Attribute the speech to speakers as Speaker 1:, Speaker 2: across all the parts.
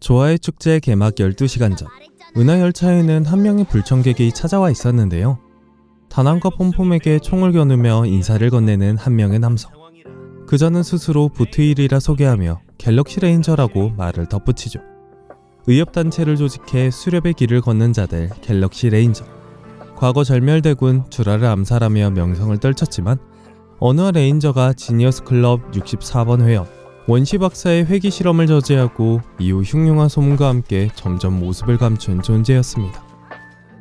Speaker 1: 조화의 축제 개막 12시간 전 은하열차에는 한 명의 불청객이 찾아와 있었는데요. 다낭과 폼폼에게 총을 겨누며 인사를 건네는 한 명의 남성. 그자는 스스로 부트일이라 소개하며 갤럭시 레인저라고 말을 덧붙이죠. 의협단체를 조직해 수렵의 길을 걷는 자들 갤럭시 레인저. 과거 절멸대군 주라를 암살하며 명성을 떨쳤지만 어느 한 레인저가 지니어스 클럽 64번 회원 원시 박사의 회기 실험을 저지하고 이후 흉흉한 소문과 함께 점점 모습을 감춘 존재였습니다.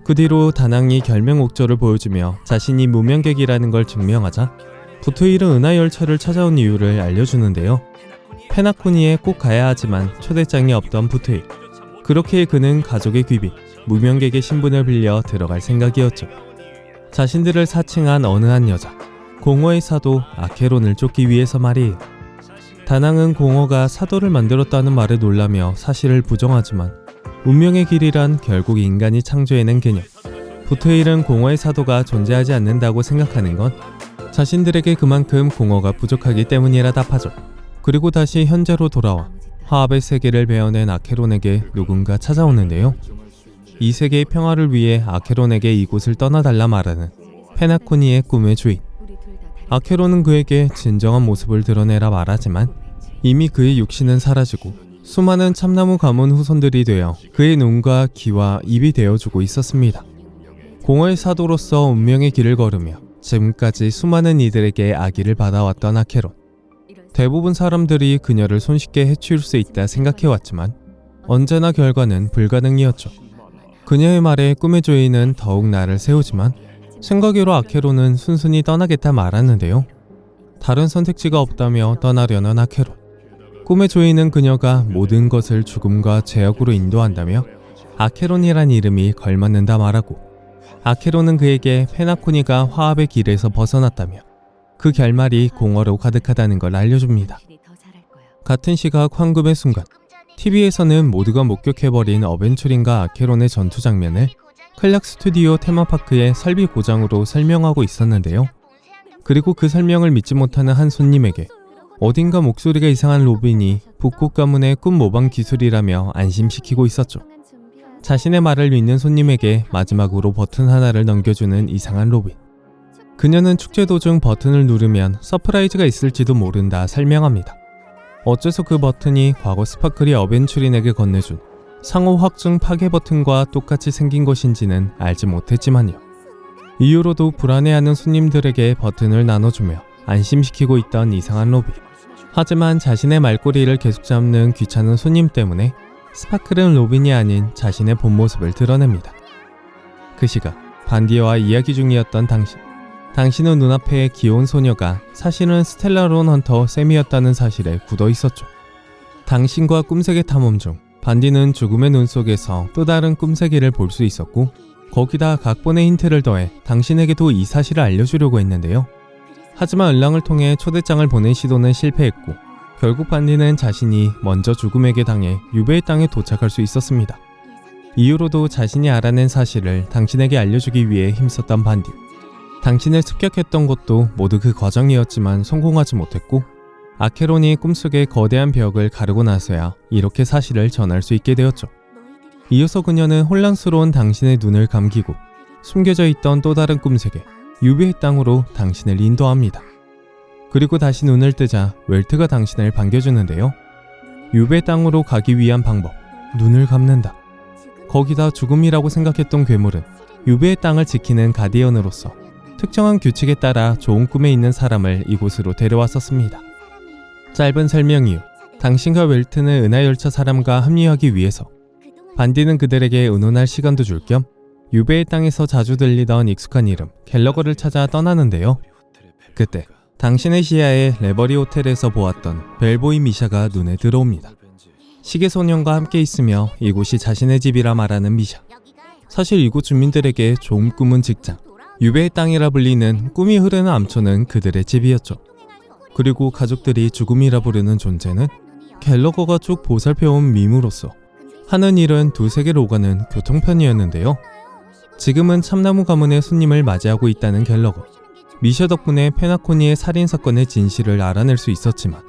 Speaker 1: 그 뒤로 다낭이 결명 옥조를 보여주며 자신이 무명객이라는 걸 증명하자 부트일은 은하 열차를 찾아온 이유를 알려주는데요. 페나코니에 꼭 가야 하지만 초대장이 없던 부트일. 그렇게 그는 가족의 귀비, 무명객의 신분을 빌려 들어갈 생각이었죠. 자신들을 사칭한 어느 한 여자, 공허의 사도 아케론을 쫓기 위해서 말이에요. 다낭은 공허가 사도를 만들었다는 말에 놀라며 사실을 부정하지만 운명의 길이란 결국 인간이 창조해낸 개념. 부트일은 공허의 사도가 존재하지 않는다고 생각하는 건 자신들에게 그만큼 공허가 부족하기 때문이라 답하죠. 그리고 다시 현재로 돌아와 화합의 세계를 베어낸 아케론에게 누군가 찾아오는데요. 이 세계의 평화를 위해 아케론에게 이곳을 떠나달라 말하는 페나코니의 꿈의 주인. 아케론은 그에게 진정한 모습을 드러내라 말하지만 이미 그의 육신은 사라지고 수많은 참나무 가문 후손들이 되어 그의 눈과 귀와 입이 되어주고 있었습니다. 공허의 사도로서 운명의 길을 걸으며 지금까지 수많은 이들에게 아기를 받아왔던 아케론. 대부분 사람들이 그녀를 손쉽게 해치울 수 있다 생각해왔지만 언제나 결과는 불가능이었죠. 그녀의 말에 꿈의 조이는 더욱 나를 세우지만 생각외로 아케론은 순순히 떠나겠다 말하는데요. 다른 선택지가 없다며 떠나려는 아케론. 꿈의 조이는 그녀가 모든 것을 죽음과 제약으로 인도한다며 아케론이란 이름이 걸맞는다 말하고 아케론은 그에게 페나코니가 화합의 길에서 벗어났다며 그 결말이 공허로 가득하다는 걸 알려줍니다. 같은 시각 황금의 순간 TV에서는 모두가 목격해버린 어벤처린과 아케론의 전투 장면을 클락 스튜디오 테마파크의 설비 고장으로 설명하고 있었는데요. 그리고 그 설명을 믿지 못하는 한 손님에게 어딘가 목소리가 이상한 로빈이 북극 가문의 꿈 모방 기술이라며 안심시키고 있었죠. 자신의 말을 믿는 손님에게 마지막으로 버튼 하나를 넘겨주는 이상한 로빈. 그녀는 축제 도중 버튼을 누르면 서프라이즈가 있을지도 모른다 설명합니다. 어째서 그 버튼이 과거 스파클이 어벤츄린에게 건네준 상호 확증 파괴 버튼과 똑같이 생긴 것인지는 알지 못했지만요. 이후로도 불안해하는 손님들에게 버튼을 나눠주며 안심시키고 있던 이상한 로비. 하지만 자신의 말꼬리를 계속 잡는 귀찮은 손님 때문에 스파클은 로빈이 아닌 자신의 본 모습을 드러냅니다. 그 시각 반디와 이야기 중이었던 당신. 당신은 눈앞에 귀여운 소녀가 사실은 스텔라론 헌터 샘이었다는 사실에 굳어 있었죠. 당신과 꿈세계 탐험 중 반디는 죽음의 눈 속에서 또 다른 꿈세계를 볼 수 있었고 거기다 각본의 힌트를 더해 당신에게도 이 사실을 알려주려고 했는데요. 하지만 을랑을 통해 초대장을 보낸 시도는 실패했고 결국 반디는 자신이 먼저 죽음에게 당해 유배의 땅에 도착할 수 있었습니다. 이후로도 자신이 알아낸 사실을 당신에게 알려주기 위해 힘썼던 반디. 당신을 습격했던 것도 모두 그 과정이었지만 성공하지 못했고 아케론이 꿈속에 거대한 벽을 가르고 나서야 이렇게 사실을 전할 수 있게 되었죠. 이어서 그녀는 혼란스러운 당신의 눈을 감기고 숨겨져 있던 또 다른 꿈세계 유비의 땅으로 당신을 인도합니다. 그리고 다시 눈을 뜨자 웰트가 당신을 반겨주는데요. 유배 땅으로 가기 위한 방법, 눈을 감는다. 거기다 죽음이라고 생각했던 괴물은 유배의 땅을 지키는 가디언으로서 특정한 규칙에 따라 좋은 꿈에 있는 사람을 이곳으로 데려왔었습니다. 짧은 설명 이후 당신과 웰트는 은하열차 사람과 합류하기 위해서 반디는 그들에게 의논할 시간도 줄 겸 유배의 땅에서 자주 들리던 익숙한 이름 갤러거를 찾아 떠나는데요. 그때 당신의 시야에 레버리 호텔에서 보았던 벨보이 미샤가 눈에 들어옵니다. 시계 소년과 함께 있으며 이곳이 자신의 집이라 말하는 미샤. 사실 이곳 주민들에게 좋은 꿈은 직장, 유배의 땅이라 불리는 꿈이 흐르는 암초는 그들의 집이었죠. 그리고 가족들이 죽음이라 부르는 존재는 갤러거가 쭉 보살펴온 밈으로서 하는 일은 두세 개로 오가는 교통편이었는데요. 지금은 참나무 가문의 손님을 맞이하고 있다는 갤러거. 미셔 덕분에 페나코니의 살인 사건의 진실을 알아낼 수 있었지만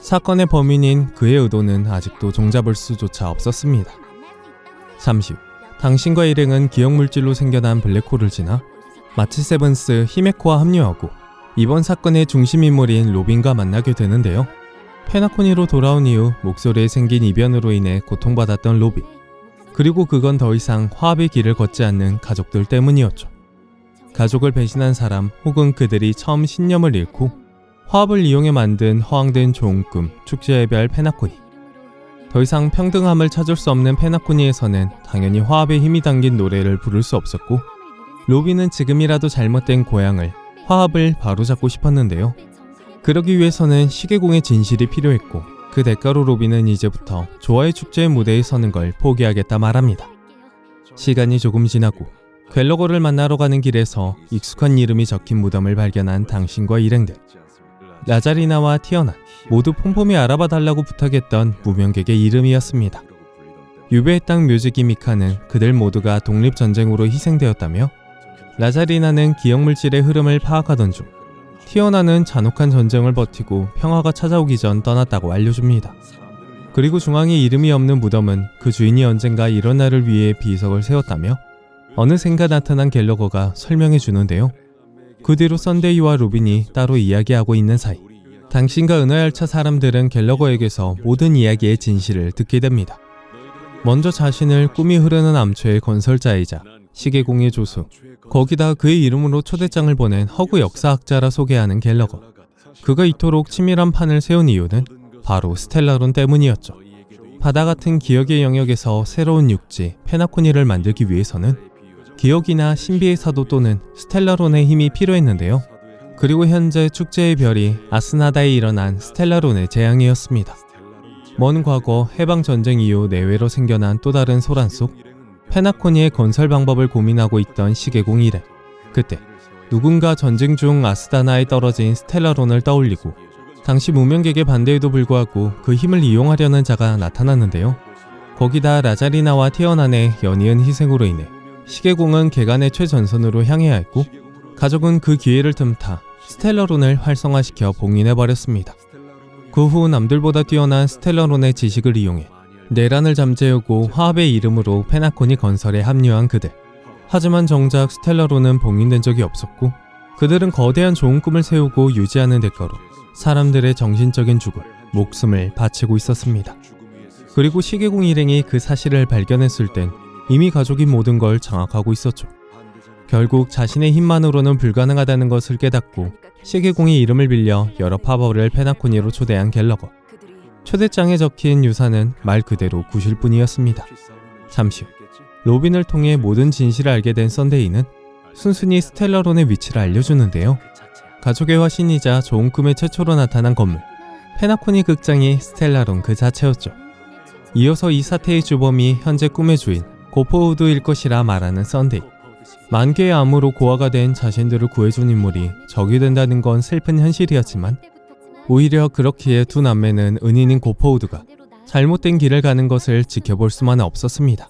Speaker 1: 사건의 범인인 그의 의도는 아직도 종잡을 수조차 없었습니다. 잠시 후 당신과 일행은 기억 물질로 생겨난 블랙홀을 지나 마치 세븐스 히메코와 합류하고 이번 사건의 중심 인물인 로빈과 만나게 되는데요. 페나코니로 돌아온 이후 목소리에 생긴 이변으로 인해 고통받았던 로빈. 그리고 그건 더 이상 화합의 길을 걷지 않는 가족들 때문이었죠. 가족을 배신한 사람 혹은 그들이 처음 신념을 잃고 화합을 이용해 만든 허황된 좋은 꿈 축제의 별 페나코니. 더 이상 평등함을 찾을 수 없는 페나코니에서는 당연히 화합의 힘이 담긴 노래를 부를 수 없었고 로빈은 지금이라도 잘못된 고향을 화합을 바로잡고 싶었는데요. 그러기 위해서는 시계공의 진실이 필요했고 그 대가로 로빈은 이제부터 조화의 축제의 무대에 서는 걸 포기하겠다 말합니다. 시간이 조금 지나고 갤러거를 만나러 가는 길에서 익숙한 이름이 적힌 무덤을 발견한 당신과 일행들. 라자리나와 티어나 모두 폼폼이 알아봐 달라고 부탁했던 무명객의 이름이었습니다. 유배의 땅 뮤즈기 미카는 그들 모두가 독립전쟁으로 희생되었다며 라자리나는 기억물질의 흐름을 파악하던 중 티어나는 잔혹한 전쟁을 버티고 평화가 찾아오기 전 떠났다고 알려줍니다. 그리고 중앙에 이름이 없는 무덤은 그 주인이 언젠가 이런 날을 위해 비석을 세웠다며 어느샌가 나타난 갤러거가 설명해 주는데요. 그 뒤로 썬데이와 로빈이 따로 이야기하고 있는 사이 당신과 은하열차 사람들은 갤러거에게서 모든 이야기의 진실을 듣게 됩니다. 먼저 자신을 꿈이 흐르는 암초의 건설자이자 시계공의 조수 거기다 그의 이름으로 초대장을 보낸 허구 역사학자라 소개하는 갤러거 그가 이토록 치밀한 판을 세운 이유는 바로 스텔라론 때문이었죠. 바다 같은 기억의 영역에서 새로운 육지 페나코니를 만들기 위해서는 기억이나 신비의 사도 또는 스텔라론의 힘이 필요했는데요. 그리고 현재 축제의 별이 아스나다에 일어난 스텔라론의 재앙이었습니다. 먼 과거 해방 전쟁 이후 내외로 생겨난 또 다른 소란 속 페나코니의 건설 방법을 고민하고 있던 시계공 일행. 그때 누군가 전쟁 중 아스다나에 떨어진 스텔라론을 떠올리고 당시 무명객의 반대에도 불구하고 그 힘을 이용하려는 자가 나타났는데요. 거기다 라자리나와 티어난의 연이은 희생으로 인해 시계공은 개간의 최전선으로 향해야 했고 가족은 그 기회를 틈타 스텔라론을 활성화시켜 봉인해버렸습니다. 그 후 남들보다 뛰어난 스텔라론의 지식을 이용해 내란을 잠재우고 화합의 이름으로 페나코니 건설에 합류한 그들. 하지만 정작 스텔라론은 봉인된 적이 없었고 그들은 거대한 좋은 꿈을 세우고 유지하는 대가로 사람들의 정신적인 죽음, 목숨을 바치고 있었습니다. 그리고 시계공 일행이 그 사실을 발견했을 땐 이미 가족이 모든 걸 장악하고 있었죠. 결국 자신의 힘만으로는 불가능하다는 것을 깨닫고 시계공의 이름을 빌려 여러 파벌을 페나코니로 초대한 갤러거. 초대장에 적힌 유사는 말 그대로 구실 뿐이었습니다. 잠시 후 로빈을 통해 모든 진실을 알게 된 썬데이는 순순히 스텔라론의 위치를 알려주는데요. 가족의 화신이자 좋은 꿈의 최초로 나타난 건물 페나코니 극장이 스텔라론 그 자체였죠. 이어서 이 사태의 주범이 현재 꿈의 주인 고포우드일 것이라 말하는 썬데이. 만 개의 암으로 고아가 된 자신들을 구해준 인물이 적이 된다는 건 슬픈 현실이었지만 오히려 그렇기에 두 남매는 은인인 고포우드가 잘못된 길을 가는 것을 지켜볼 수만은 없었습니다.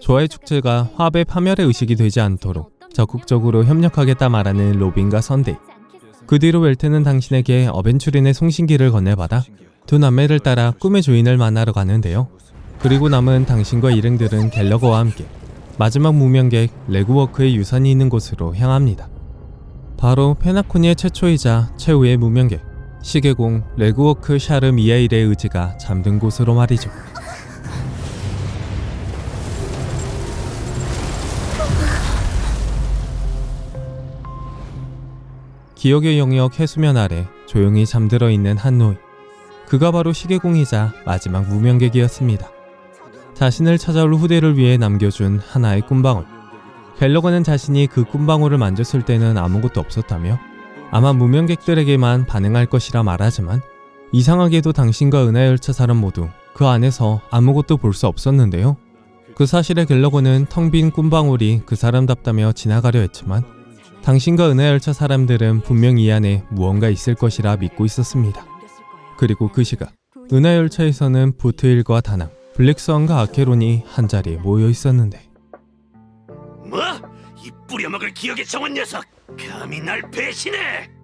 Speaker 1: 조화의 축제가 화합의 파멸의 의식이 되지 않도록 적극적으로 협력하겠다 말하는 로빈과 선데이. 그 뒤로 웰트는 당신에게 어벤츄린의 송신기를 건네받아 두 남매를 따라 꿈의 주인을 만나러 가는데요. 그리고 남은 당신과 일행들은 갤러거와 함께 마지막 무명객 레그워크의 유산이 있는 곳으로 향합니다. 바로 페나코니의 최초이자 최후의 무명객 시계공 레그워크 샤르 미하일의 의지가 잠든 곳으로 말이죠. 기억의 영역 해수면 아래 조용히 잠들어 있는 한 노인. 그가 바로 시계공이자 마지막 무명객이었습니다. 자신을 찾아올 후대를 위해 남겨준 하나의 꿈방울. 갤러거는 자신이 그 꿈방울을 만졌을 때는 아무것도 없었다며 아마 무명객들에게만 반응할 것이라 말하지만 이상하게도 당신과 은하열차 사람 모두 그 안에서 아무것도 볼 수 없었는데요. 그 사실에 갤러거는 텅 빈 꿈방울이 그 사람답다며 지나가려 했지만 당신과 은하열차 사람들은 분명 이 안에 무언가 있을 것이라 믿고 있었습니다. 그리고 그 시각 은하열차에서는 부트일과 다낭, 블랙스완과 아케론이 한자리에 모여 있었는데
Speaker 2: 뭐? 이 뿌려먹을 기억의 정원 녀석 감히 날 배신해